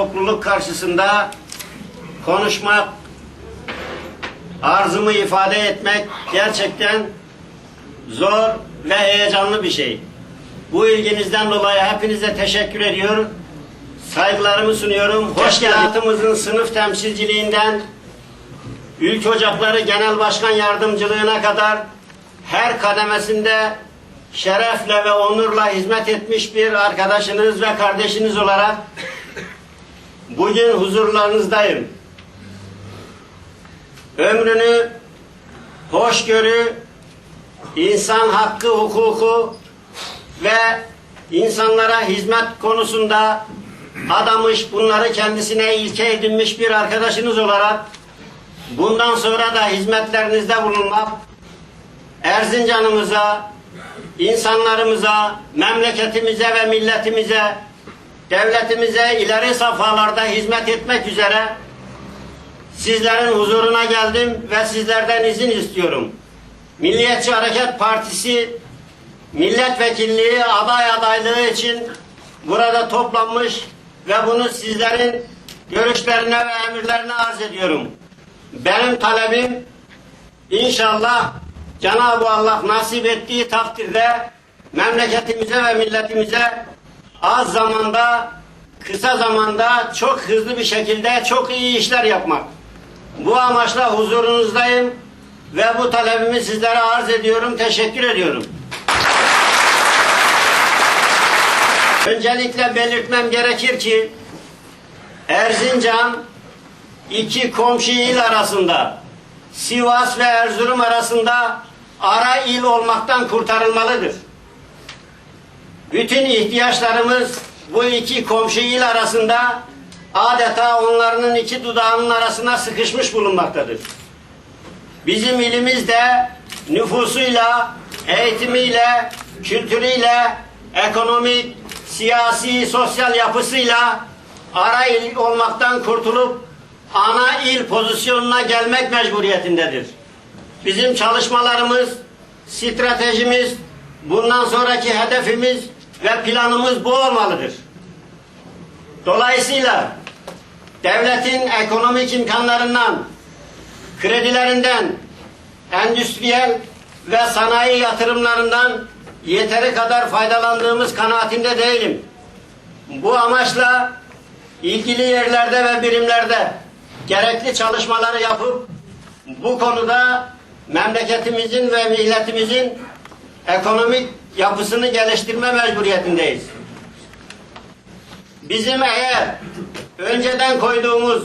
Topluluk karşısında konuşmak, arzımı ifade etmek gerçekten zor ve heyecanlı bir şey. Bu ilginizden dolayı hepinize teşekkür ediyorum. Saygılarımı sunuyorum. Hoş geldinizin sınıf temsilciliğinden Ülke Ocakları Genel Başkan Yardımcılığına kadar her kademesinde şerefle ve onurla hizmet etmiş bir arkadaşınız ve kardeşiniz olarak bugün huzurlarınızdayım. Ömrünü hoşgörü, insan hakkı, hukuku ve insanlara hizmet konusunda adamış, bunları kendisine ilke edinmiş bir arkadaşınız olarak bundan sonra da hizmetlerinizde bulunmak Erzincan'ımıza, insanlarımıza, memleketimize ve milletimize, devletimize ileri safhalarda hizmet etmek üzere sizlerin huzuruna geldim ve sizlerden izin istiyorum. Milliyetçi Hareket Partisi milletvekilliği aday adaylığı için burada toplanmış ve bunu sizlerin görüşlerine ve emirlerine arz ediyorum. Benim talebim inşallah Cenab-ı Allah nasip ettiği takdirde memleketimize ve milletimize az zamanda, kısa zamanda çok hızlı bir şekilde çok iyi işler yapmak. Bu amaçla huzurunuzdayım ve bu talebimi sizlere arz ediyorum. Teşekkür ediyorum. Öncelikle belirtmem gerekir ki Erzincan iki komşu il arasında Sivas ve Erzurum arasında ara il olmaktan kurtarılmalıdır. Bütün ihtiyaçlarımız bu iki komşu il arasında adeta onların iki dudağının arasına sıkışmış bulunmaktadır. Bizim ilimiz de nüfusuyla, eğitimiyle, kültürüyle, ekonomik, siyasi, sosyal yapısıyla ara il olmaktan kurtulup ana il pozisyonuna gelmek mecburiyetindedir. Bizim çalışmalarımız, stratejimiz, bundan sonraki hedefimiz ve planımız bu olmalıdır. Dolayısıyla devletin ekonomik imkanlarından, kredilerinden, endüstriyel ve sanayi yatırımlarından yeteri kadar faydalandığımız kanaatinde değilim. Bu amaçla ilgili yerlerde ve birimlerde gerekli çalışmaları yapıp bu konuda memleketimizin ve milletimizin ekonomik yapısını geliştirme mecburiyetindeyiz. Bizim eğer önceden koyduğumuz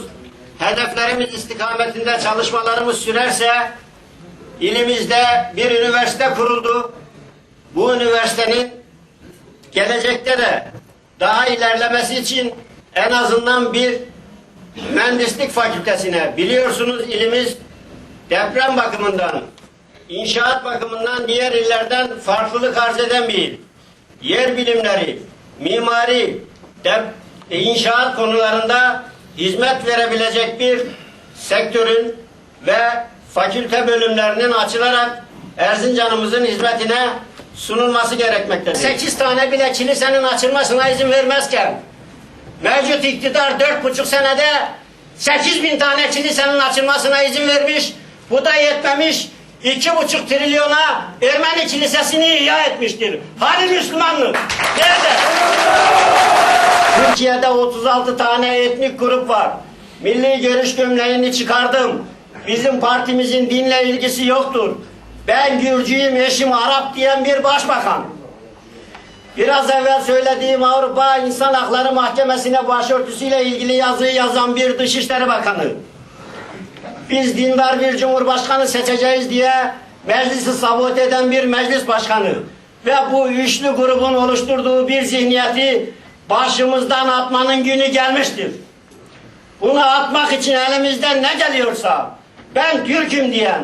hedeflerimiz istikametinde çalışmalarımız sürerse ilimizde bir üniversite kuruldu. Bu üniversitenin gelecekte de daha ilerlemesi için en azından bir mühendislik fakültesine biliyorsunuz ilimiz deprem bakımından inşaat bakımından diğer illerden farklılık arz eden bir il. Yer bilimleri, mimari, dep, e, inşaat konularında hizmet verebilecek bir sektörün ve fakülte bölümlerinin açılarak Erzincan'ımızın hizmetine sunulması gerekmektedir. 8 tane bile kilisenin açılmasına izin vermezken mevcut iktidar dört buçuk senede 8 bin tane kilisenin açılmasına izin vermiş. Bu da yetmemiş. İki buçuk trilyona Ermeni kilisesini ihya etmiştir. Hani Müslümanlık? Nerede? Türkiye'de 36 tane etnik grup var. Milli görüş gömleğini çıkardım. Bizim partimizin dinle ilgisi yoktur. Ben Gürcüyüm, eşim Arap diyen bir başbakan. Biraz evvel söylediğim Avrupa İnsan Hakları Mahkemesi'ne başörtüsüyle ilgili yazıyı yazan bir Dışişleri Bakanı. Biz dindar bir cumhurbaşkanı seçeceğiz diye meclisi sabote eden bir meclis başkanı ve bu üçlü grubun oluşturduğu bir zihniyeti başımızdan atmanın günü gelmiştir. Bunu atmak için elimizden ne geliyorsa ben Türk'üm diyen,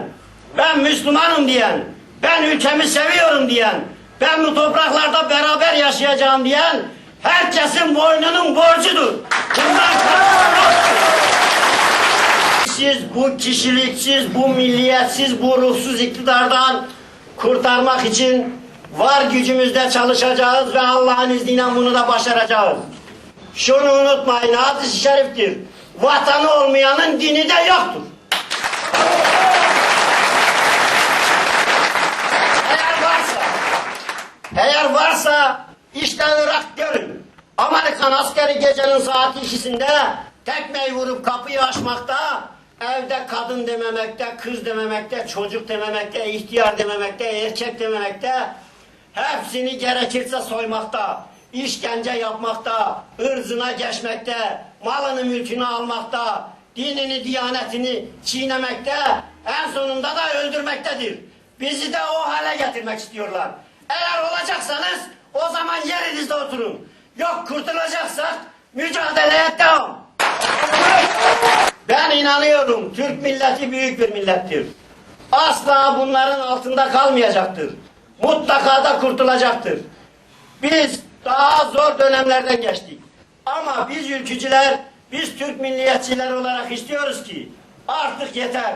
ben Müslümanım diyen, ben ülkemi seviyorum diyen, ben bu topraklarda beraber yaşayacağım diyen herkesin boynunun borcudur. Bundan siz bu kişiliksiz, bu milliyetsiz, bu ruhsuz iktidardan kurtarmak için var gücümüzde çalışacağız ve Allah'ın izniyle bunu da başaracağız. Şunu unutmayın hadis-i şeriftir. Vatanı olmayanın dini de yoktur. Eğer varsa, eğer varsa işte Irak görün. Amerikan askeri gecenin saat ikisinde tekmeyi vurup kapıyı açmakta, evde kadın dememekte, kız dememekte, çocuk dememekte, ihtiyar dememekte, erkek dememekte, hepsini gerekirse soymakta, işkence yapmakta, ırzına geçmekte, malını mülkünü almakta, dinini, diyanetini çiğnemekte, en sonunda da öldürmektedir. Bizi de o hale getirmek istiyorlar. Eğer olacaksanız o zaman yerinizde oturun. Yok kurtulacaksak. Ben inanıyorum Türk milleti büyük bir millettir. Asla bunların altında kalmayacaktır. Mutlaka da kurtulacaktır. Biz daha zor dönemlerden geçtik. Ama biz ülkücüler, biz Türk milliyetçiler olarak istiyoruz ki artık yeter.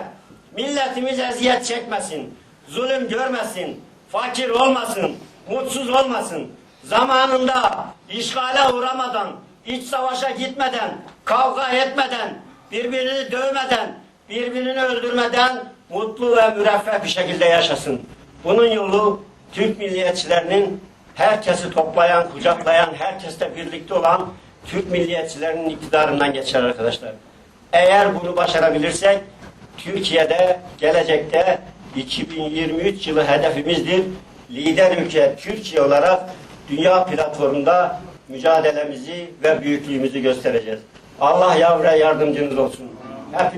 Milletimiz eziyet çekmesin, zulüm görmesin, fakir olmasın, mutsuz olmasın. Zamanında işgale uğramadan, iç savaşa gitmeden, kavga etmeden, birbirini dövmeden, birbirini öldürmeden mutlu ve müreffeh bir şekilde yaşasın. Bunun yolu Türk milliyetçilerinin herkesi toplayan, kucaklayan, herkesle birlikte olan Türk milliyetçilerinin iktidarından geçer arkadaşlar. Eğer bunu başarabilirsek Türkiye'de gelecekte 2023 yılı hedefimizdir. Lider ülke Türkiye olarak dünya platformunda mücadelemizi ve büyüklüğümüzü göstereceğiz. Allah yavre yardımcınız olsun. Hepiniz